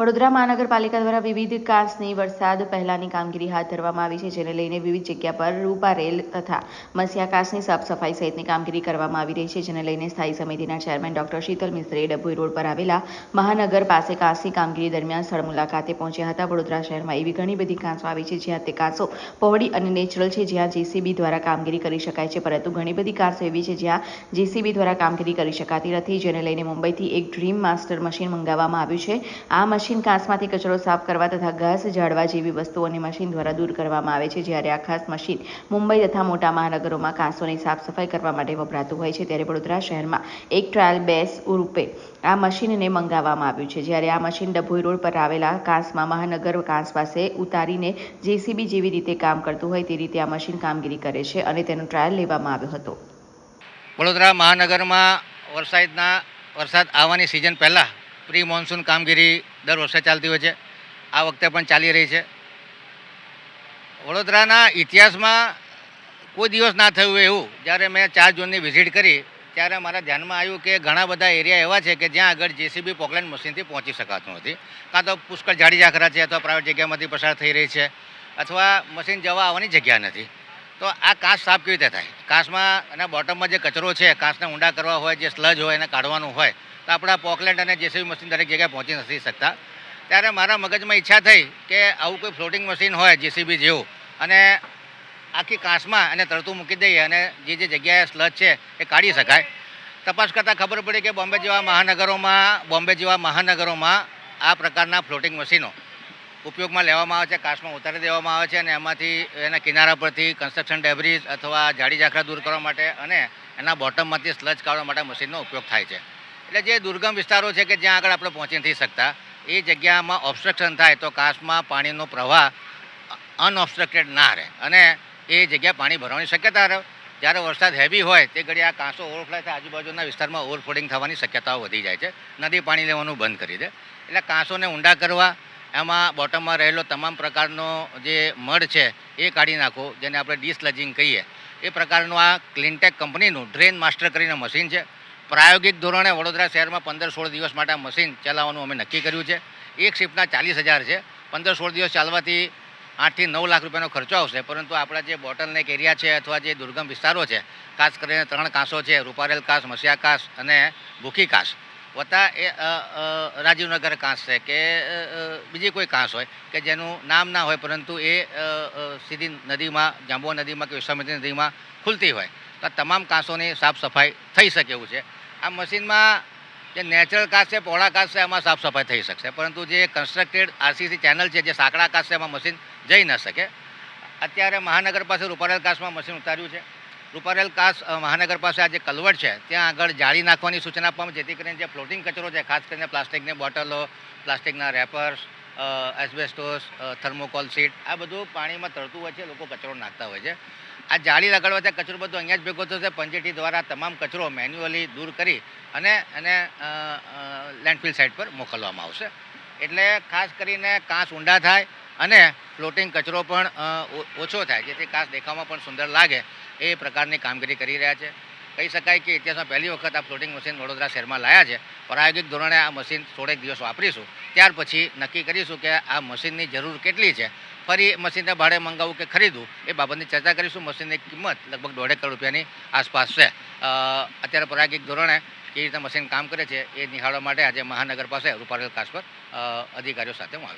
વડોદરા મહાનગરપાલિકા દ્વારા વિવિધ કાસની વરસાદ પહેલાની કામગીરી હાથ ધરવામાં આવી છે, જેને લઈને વિવિધ જગ્યા પર રૂપા રેલ તથા મસિયા કાસની સાફસફાઈ સહિતની કામગીરી કરવામાં આવી રહી છે, જેને લઈને સ્થાયી સમિતિના ચેરમેન ડોક્ટર શીતલ મિશ્રે ડભોઈ રોડ પર આવેલા મહાનગર પાસે કાસની કામગીરી દરમિયાન સ્થળ મુલાકાતે પહોંચ્યા હતા. વડોદરા શહેરમાં એવી ઘણી બધી કાંસો આવી છે, જ્યાં તે કાંસો પહોળી અને નેચરલ છે, જ્યાં જેસીબી દ્વારા કામગીરી કરી શકાય છે, પરંતુ ઘણી બધી કાંસો એવી છે, જ્યાં જેસીબી દ્વારા કામગીરી કરી શકાતી નથી, જેને લઈને મુંબઈથી એક ડ્રીમ માસ્ટર મશીન મંગાવવામાં આવ્યું છે. આ મશીન કાંસમાંથી કચરો સાફ કરવા તથા ઘાસ ઝાડવા જેવી વસ્તુઓને મશીન દ્વારા દૂર કરવામાં આવે છે. જ્યારે આ ખાસ મશીન મુંબઈ તથા મોટા મહાનગરોમાં કાંસોની સાફ સફાઈ કરવા માટે વપરાતું હોય છે, ત્યારે વડોદરા શહેરમાં એક ટ્રાયલ બેસ રૂપે આ મશીનને મંગાવવામાં આવ્યું છે. જ્યારે આ મશીન ડભોઈ રોડ પર આવેલા કાંસમાં મહાનગર કાંસ પાસે ઉતારીને જેસીબી જેવી રીતે કામ કરતું હોય તે રીતે આ મશીન કામગીરી કરે છે અને તેનો ટ્રાયલ લેવામાં આવ્યો હતો. વડોદરા મહાનગરમાં વરસાદના વરસાદ આવવાની સિઝન પહેલાં પ્રી મોન્સૂન કામગીરી દર વર્ષે ચાલતી હોય છે. આ વખતે પણ ચાલી રહી છે. વડોદરાના ઇતિહાસમાં કોઈ દિવસ ના થયું એવું. જ્યારે મેં ચાર જૂનની વિઝિટ કરી, ત્યારે મારા ધ્યાનમાં આવ્યું કે ઘણા બધા એરિયા એવા છે કે જ્યાં આગળ જેસીબી પોકલેન્ડ મશીનથી પહોંચી શકાતું નથી. કાં તો પુષ્કળ જાડી ઝાખરા છે અથવા પ્રાઇવેટ જગ્યામાંથી પસાર થઈ રહી છે અથવા મશીન જવા આવવાની જગ્યા નથી. તો આ કાંસ સાફ કેવી રીતે થાય? કાંસમાં અને બોટમમાં જે કચરો છે, કાંસને ઊંડા કરવા હોય, જે સ્લજ હોય એને કાઢવાનું હોય આપણા પોકલેન્ડ અને જેસીબી મશીન દરેક જગ્યાએ પહોંચી નથી શકતા. ત્યારે મારા મગજમાં ઈચ્છા થઈ કે આવું કોઈ ફ્લોટિંગ મશીન હોય જેસીબી જેવું. અને આખી કાંસમાં એને તરતું મૂકી દઈએ અને જે જે જગ્યાએ સ્લજ છે એ કાઢી શકાય. તપાસ કરતાં ખબર પડી કે બોમ્બે જેવા મહાનગરોમાં, બોમ્બે જેવા મહાનગરોમાં આ પ્રકારના ફ્લોટિંગ મશીનો ઉપયોગમાં લેવામાં આવે છે કાશમાં ઉતારી દેવામાં આવે છે અને એમાંથી એના કિનારા પરથી કન્સ્ટ્રક્શન ડેબ્રીઝ અથવા જાડી ઝાખરા દૂર કરવા માટે અને એના બોટમમાંથી સ્લજ કાઢવા માટે મશીનનો ઉપયોગ થાય છે. એટલે જે દુર્ગમ વિસ્તારો છે કે જ્યાં આગળ આપણે પહોંચી નથી શકતા, એ જગ્યામાં ઓબ્સ્ટ્રક્શન થાય તો કાશમાં પાણીનો પ્રવાહ અનઓબ્સ્ટ્રક્ટેડ ના રહે. અને એ જગ્યા પાણી ભરવાની શક્યતા રહે. જ્યારે વરસાદ હેવી હોય, તે ઘડી આ કાંસો ઓવરફ્લો થાય, આજુબાજુના વિસ્તારમાં ઓવરફ્લોડિંગ થવાની શક્યતાઓ વધી જાય છે. નદી પાણી લેવાનું બંધ કરી દે. એટલે કાંસોને ઊંડા કરવા, એમાં બોટમમાં રહેલો તમામ પ્રકારનો જે મડ છે, એ કાઢી નાખો, જેને આપણે ડિસ્લજિંગ કહીએ. એ પ્રકારનું આ ક્લિનટેક કંપનીનું ડ્રેન માસ્ટર કરીને મશીન છે. પ્રાયોગિક ધોરણે વડોદરા શહેરમાં પંદર સોળ દિવસ માટે મશીન ચલાવવાનું અમે નક્કી કર્યું છે. એક શિફ્ટના ચાલીસ હજાર છે. પંદર સોળ દિવસ ચાલવાથી આઠથી નવ લાખ રૂપિયાનો ખર્ચો આવશે. પરંતુ આપણા જે બોટલનેક એરિયા છે અથવા જે દુર્ગમ વિસ્તારો છે, ખાસ કરીને ત્રણ કાંસો છે, રૂપારેલ કાંસ મસિયા કાંસ અને ભૂખી કાંસ, વત્તા એ રાજીવનગર કાંસ છે કે બીજી કોઈ કાંસ હોય કે જેનું નામ ના હોય પરંતુ એ સીધી નદીમાં જાંબુઆ નદીમાં કે વિશ્વામિત્રી નદીમાં ખુલતી હોય. તો તમામ કાંસોની સાફ સફાઈ થઈ શકે એવું છે. આ મશીનમાં જે નેચરલ કાચ છે, પહોળા કાચ છે એમાં સાફ સફાઈ થઈ શકશે. પરંતુ જે કન્સ્ટ્રક્ટેડ આરસીસી ચેનલ છે, જે સાંકડા કાચ છે, એમાં મશીન જઈ ન શકે. અત્યારે મહાનગર પાસે રૂપારેલ કાચમાં મશીન ઉતાર્યું છે. રૂપારેલ કાચ મહાનગર પાસે આ જે કલવટ છે, ત્યાં આગળ જાળી નાખવાની સૂચના આપવામાં જેથી કરીને જે ફ્લોટિંગ કચરો છે, ખાસ કરીને પ્લાસ્ટિકની બોટલો, પ્લાસ્ટિકના રેપર્સ એસ્બેસ્ટોસ થર્મોકોલ સીટ આ બધું પાણીમાં તરતું હોય છે, લોકો કચરો નાખતા હોય છે. આ જાળી લગાડવાથી કચરો બધો અહીંયા જ ભેગો થશે. પંચેટી દ્વારા તમામ કચરો મેન્યુઅલી દૂર કરી અને એને લેન્ડફિલ સાઇટ પર મોકલવામાં આવશે. એટલે ખાસ કરીને કાંસ ઊંડા થાય અને ફ્લોટિંગ કચરો પણ ઓછો થાય, જેથી કાંસ દેખાવમાં પણ સુંદર લાગે એ પ્રકારની કામગીરી કરી રહ્યા છે. કહી શકાય કે ઇતિહાસમાં પહેલી વખત આ ફ્લોટિંગ મશીન વડોદરા શહેરમાં લાયા છે. પ્રાયોગિક ધોરણે આ મશીન થોડેક દિવસ વાપરીશું. ત્યાર પછી નક્કી કરીશું કે આ મશીનની જરૂર કેટલી છે. ફરી મશીનને ભાડે મંગાવવું કે ખરીદવું, એ બાબતની ચર્ચા કરીશું. મશીનની કિંમત લગભગ દોઢેક કરોડ રૂપિયાની આસપાસ છે. અત્યારે પ્રાયોગિક ધોરણે કેવી રીતે મશીન કામ કરે છે એ નિહાળવા માટે આજે મહાનગર પાસે રૂપારેલ કાસ પર અધિકારીઓ સાથે હું